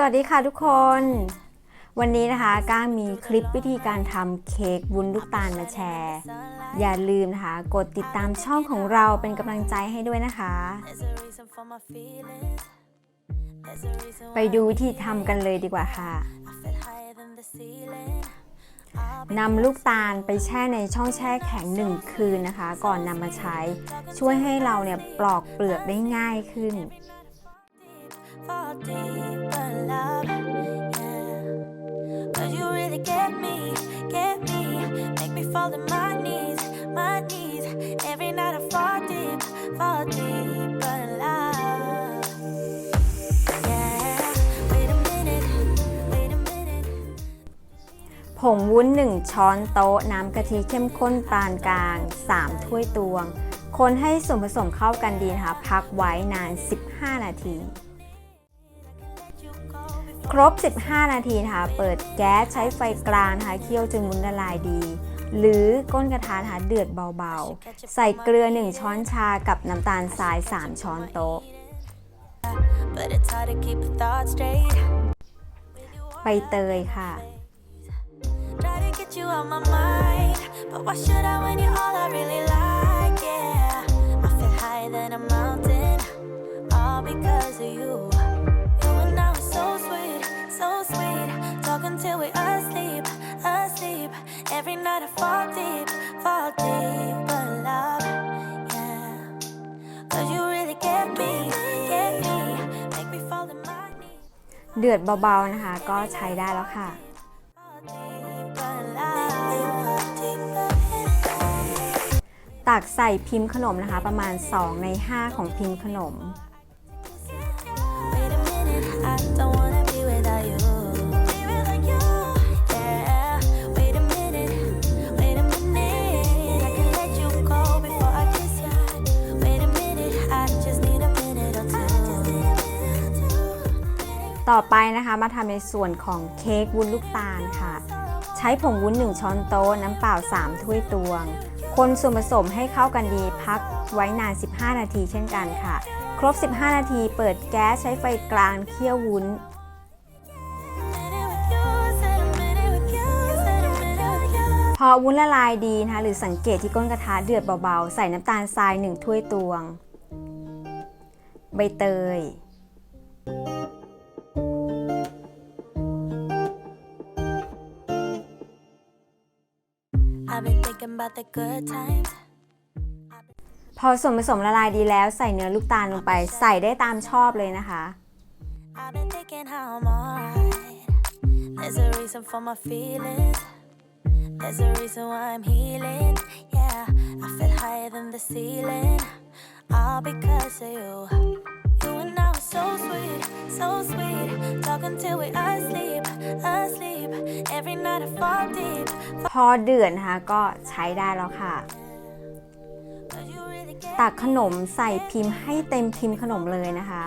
สวัสดีค่ะทุกคน วันนี้นะคะก้างมีคลิปวิธีการทำเค้กวุ้นลูกตาลมาแชร์ อย่าลืมนะคะ กดติดตามช่องของเราเป็นกำลังใจให้ด้วยนะคะ ไปดูวิธีทำกันเลยดีกว่าค่ะนำลูกตาลไปแช่ในช่องแช่แข็งหนึ่งคืนนะคะ ก่อนนำมาใช้ ช่วยให้เราเนี่ยปลอกเปลือกได้ง่ายขึ้น fall deeper in love. Yeah. Cause you really get me, get me. Make me fall to my knees, my knees. Every night I fall deep, fall deeper in love. Yeah. Wait a minute, wait a minute. ผงวุ้น 1 ช้อนโต๊ะ น้ำกะทิเข้มข้นปานกลาง 3 ถ้วยตวง คนให้ส่วนผสมเข้ากันดีนะคะ พักไว้นาน 15 นาที You go ครบ 15 นาทีนะคะเปิดแก๊สใช้ไฟกลางนะคะเคี่ยวจนวุ้นละลายดี หรือก้นกระทะนะคะเดือดเบาๆ ใส่เกลือ 1 ช้อนชากับน้ำตาลทราย 3 ช้อนโต๊ะ But it's hard to keep a thought straight. ใบเตยค่ะ Try to get we asleep, asleep. Every night I fall deep, fall deep. But love, yeah. Cause you really get me, get me. Make me fall to my knees. เดือดเบาๆนะคะ ก็ใช้ได้แล้วค่ะ Fall deeper in love. Deeper in love. ตักใส่พิมพ์ขนมนะคะ ประมาณ 2 ใน 5 ของพิมพ์ขนม ต่อไปนะคะมาทำในส่วนของเค้กวุ้นลูกตาลค่ะ ใช้ผงวุ้น 1 ช้อนโต๊ะน้ำเปล่า 3 ถ้วยตวง คนส่วนผสมให้เข้ากันดีพักไว้นาน 15 นาทีเช่นกันค่ะ ครบ 15 นาทีเปิดแก๊สใช้ไฟกลางเคี่ยววุ้นพอวุ้นละลายดีนะคะหรือสังเกตที่ก้นกระทะเดือดเบาๆ ใส่น้ำตาลทราย 1 ถ้วยตวง ใบเตย พอส่วนผสมละลายดีแล้วใส่เนื้อลูกตาลลงไป ใส่ได้ตามชอบเลยนะคะ I've been thinking how I'm alright. There's a reason for my feelings. There's a reason why I'm healing. Yeah, I feel higher than the ceiling. All because of you. You and I were so sweet, so sweet. Talking till we asleep, asleep. Every night I fall deep. พอเดือดนะคะก็ใช้ได้แล้วค่ะ Cause you really get ตักขนมใส่พิมพ์ให้เต็มพิมพ์ขนมเลยนะคะ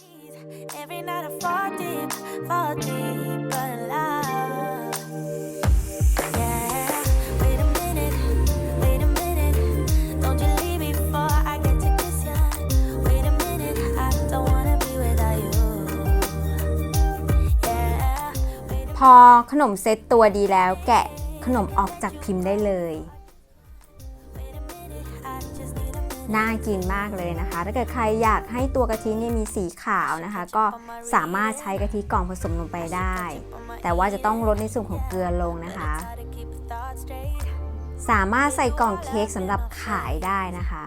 knees. Every night I fall deep, fall deep อขนมเซตตัวดีแล้วแกะขนมออกจากพิมพ์ได้เลย น่ากินมากเลยนะคะ ถ้าเกิดใครอยากให้ตัวกะทิเนี่ยมีสีขาวนะคะ ก็สามารถใช้กะทิกล่องผสมลงไปได้ แต่ว่าจะต้องลดในส่วนของเกลือลงนะคะ สามารถใส่กล่องเค้กสำหรับขายได้นะคะ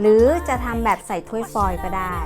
หรือจะทำแบบใส่ถ้วยฟอยล์ก็ได้